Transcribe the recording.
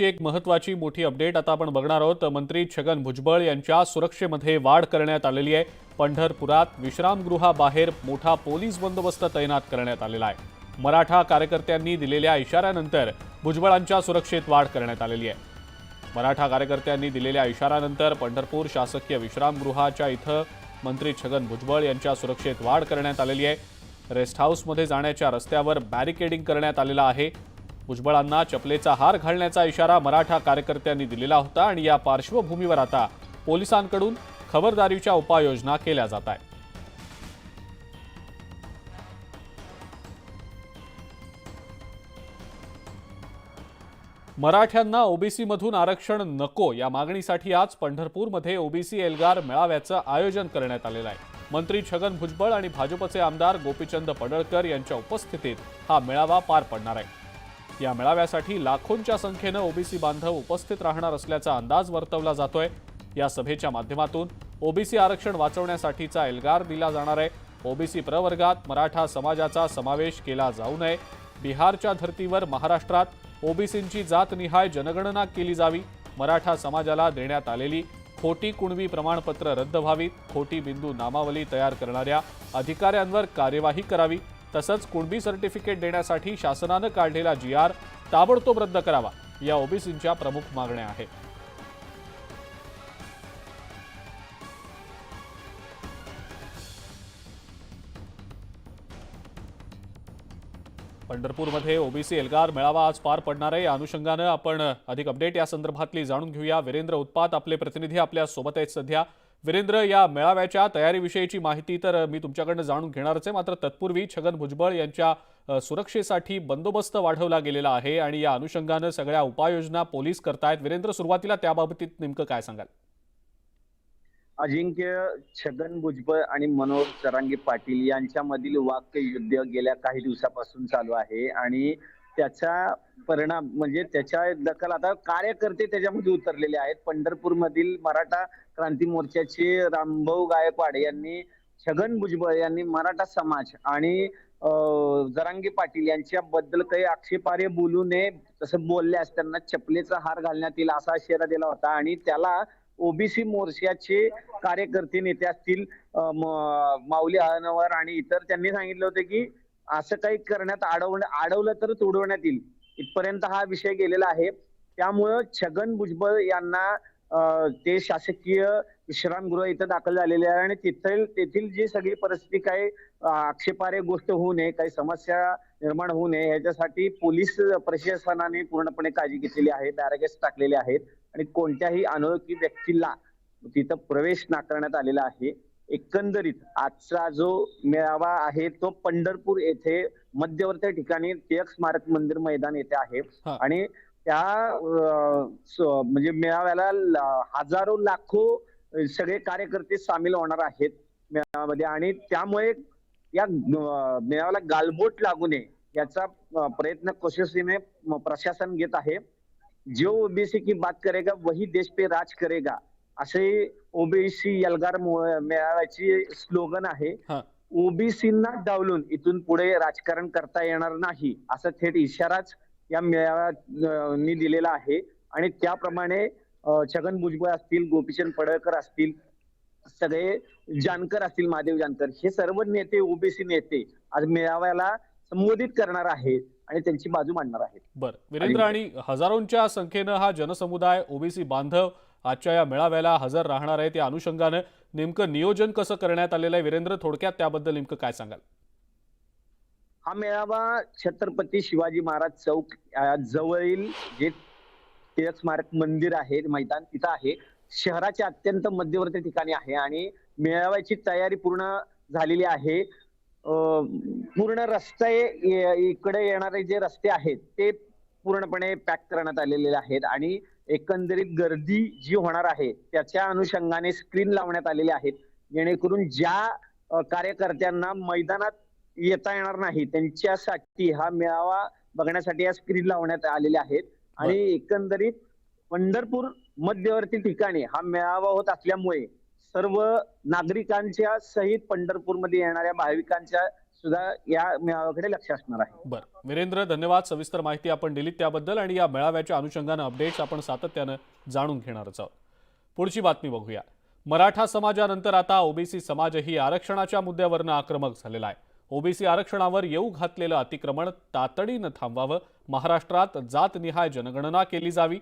सुरक्षेची एक महत्वाची मोठी अपडेट आता आपण बघणार आहोत. मंत्री छगन भुजबळ यांच्या सुरक्षेमध्ये वाढ करण्यात आलेली आहे. पंढरपुरात विश्रामगृहाबाहेर मोठा पोलीस बंदोबस्त तैनात करण्यात आलेला आहे. मराठा कार्यकर्त्यांनी दिलेल्या इशाऱ्यानंतर भुजबळांच्या सुरक्षेत वाढ करण्यात आलेली आहे. मराठा कार्यकर्त्यांनी दिलेल्या इशाऱ्यानंतर पंढरपूर शासकीय विश्रामगृहाच्या इथं मंत्री छगन भुजबळ यांच्या सुरक्षेत वाढ करण्यात आलेली आहे. रेस्ट हाऊसमध्ये जाण्याच्या रस्त्यावर बॅरिकेडिंग करण्यात आलेलं आहे. भुजबळांना चपलेचा हार घालण्याचा इशारा मराठा कार्यकर्त्यांनी दिलेला होता आणि या पार्श्वभूमीवर आता पोलिसांकडून खबरदारीच्या उपाययोजना केल्या जात आहेत. मराठ्यांना ओबीसीमधून आरक्षण नको या मागणीसाठी आज पंढरपूरमध्ये ओबीसी एल्गार मेळाव्याचं आयोजन करण्यात आलेलं आहे. मंत्री छगन भुजबळ आणि भाजपचे आमदार गोपीचंद पडळकर यांच्या उपस्थितीत हा मेळावा पार पडणार आहे. या मेळाव्यासाठी लाखोंच्या संख्येनं ओबीसी बांधव उपस्थित राहणार असल्याचा अंदाज वर्तवला जातोय. या सभेच्या माध्यमातून ओबीसी आरक्षण वाचवण्यासाठीचा एल्गार दिला जाणार आहे. ओबीसी प्रवर्गात मराठा समाजाचा समावेश केला जाऊ नये. बिहारच्या धर्तीवर महाराष्ट्रात ओबीसींची जातनिहाय जनगणना केली जावी. मराठा समाजाला देण्यात आलेली खोटी कुणबी प्रमाणपत्र रद्द व्हावीत. खोटी बिंदू नामावली तयार करणाऱ्या अधिकाऱ्यांवर कार्यवाही करावी. तसंच कुणबी सर्टिफिकेट देण्यासाठी शासनानं काढलेला जी आर ताबडतोब रद्द करावा या ओबीसींच्या प्रमुख मागण्या आहेत. पंढरपूरमध्ये ओबीसी एल्गार मेळावा आज पार पडणार आहे. या अनुषंगानं आपण अधिक अपडेट या संदर्भातली जाणून घेऊया. वीरेंद्र उत्पात आपले प्रतिनिधी आपल्यासोबत आहेत सध्या. वीरेंद्र या मेळाव्याच्या तयारीविषयीची माहिती तर मी तुमच्याकडनं जाणून घेणारच आहे. मात्र तत्पूर्वी छगन भुजबळ यांच्या सुरक्षेसाठी बंदोबस्त वाढवला गेलेला आहे आणि या अनुषंगानं सगळ्या उपाययोजना पोलीस करतायत. वीरेंद्र सुरुवातीला त्याबाबतीत नेमकं काय सांगाल? अजिंक्य छगन भुजबळ आणि मनोज सरांगी पाटील यांच्यामधील वाक्य युद्ध गेल्या काही दिवसापासून चालू आहे आणि त्याचा परिणाम म्हणजे त्याच्या दखल आता कार्यकर्ते त्याच्यामध्ये उतरलेले आहेत. पंढरपूर मधील मराठा क्रांती मोर्चाचे रामभाऊ गायकवाड यांनी छगन भुजबळ यांनी मराठा समाज आणि जरांगी पाटील यांच्याबद्दल काही आक्षेपार्ह बोलू नये तसं बोलल्यास त्यांना चपलेचा हार घालण्यात येईल असा इशारा दिला होता. आणि त्याला ओबीसी मोर्चाचे कार्यकर्ते नेते असतील माऊली अनवर आणि इतर त्यांनी सांगितलं होतं की असं काही करण्यात अडवणं अडवलं तर तुडवण्यात येईल. इथपर्यंत हा विषय गेलेला आहे. त्यामुळं छगन भुजबळ यांना ते शासकीय विश्रामगृह इथं दाखल झालेले आहे आणि तिथील तेथील जी सगळी परिस्थिती काही आक्षेपारे आक्षेपार्ह गोष्ट होऊ नये काही समस्या निर्माण होऊ नये याच्यासाठी पोलीस प्रशासनाने पूर्णपणे काळजी घेतलेली आहे बॅरगेट्स टाकलेले आहेत आणि कोणत्याही अनोळखी व्यक्तीला तिथं प्रवेश नाकारण्यात आलेला आहे. एकंदरीत आजचा जो मेळावा आहे तो पंढरपूर येथे मध्यवर्ती ठिकाणी टिळक स्मारक मंदिर मैदान येथे आहे. आणि त्या म्हणजे मेळाव्याला हजारो लाखो सगळे कार्यकर्ते सामील होणार आहेत मेळाव्यामध्ये. आणि त्यामुळे या मेळाव्याला गालबोट लागू नये याचा प्रयत्न कसोशीने म- प्रशासन घेत आहे. जो ओबीसी की बात करेगा वही देश पे राज करेगा. असे ओबीसी यलगार मेळाव्याची स्लोगन आहे. ओबीसींना डावलून इथून पुढे राजकारण करता येणार नाही असा थेट इशाराच या मेळाव्यानी दिलेला आहे. आणि त्याप्रमाणे छगन भुजबळ असतील गोपीचंद पडळकर असतील सगळे जानकर असतील महादेव जानकर हे सर्व नेते ओबीसी नेते आज मेळाव्याला संबोधित करणार आहेत आणि त्यांची बाजू मांडणार आहेत. बरं. वीरेंद्र आणि हजारोंच्या संख्येनं हा जनसमुदाय ओबीसी बांधव आजच्या या मेळाव्याला हजर राहणार आहे त्या अनुषंगानं नेमकं नियोजन कसं करण्यात आलेलं आहे? वीरेंद्र थोडक्यात त्याबद्दल नेमकं काय सांगाल? हा मेळावा छत्रपती शिवाजी महाराज चौक जवळील जे टिळक स्मारक मंदिर आहे मैदान तिथं आहे. शहराच्या अत्यंत मध्यवर्ती ठिकाणी आहे आणि मेळाव्याची तयारी पूर्ण झालेली आहे. पूर्ण रस्ते इकडे येणारे जे रस्ते आहेत ते पूर्णपणे पॅक करण्यात आलेले आहेत आणि एकंदरीत गर्दी जी होणार आहे त्याच्या अनुषंगाने स्क्रीन लावण्यात आलेले आहेत. जेणेकरून ज्या कार्यकर्त्यांना मैदानात येता येणार नाही त्यांच्यासाठी हा मेळावा बघण्यासाठी या स्क्रीन लावण्यात आलेले आहेत. आणि एकंदरीत पंढरपूर मध्यवर्ती ठिकाणी हा मेळावा होत असल्यामुळे सर्व नागरिकांच्या सहित पंढरपूरमध्ये येणाऱ्या भाविकांच्या सुद्धा या मेळाव्याकडे लक्ष असणार आहे. बरं. वीरेंद्र धन्यवाद. सविस्तर माहिती आपण दिलीत त्याबद्दल आणि या मेळाव्याच्या अनुषंगानं अपडेट्स आपण सातत्यानं जाणून घेणारच आहोत. पुढची बातमी बघूया. मराठा समाजानंतर आता ओबीसी समाजही आरक्षणाच्या मुद्द्यावरनं आक्रमक झालेला आहे. ओबीसी आरक्षणावर येऊ घातलेलं अतिक्रमण तातडीनं थांबवावं. महाराष्ट्रात जातनिहाय जनगणना केली जावी.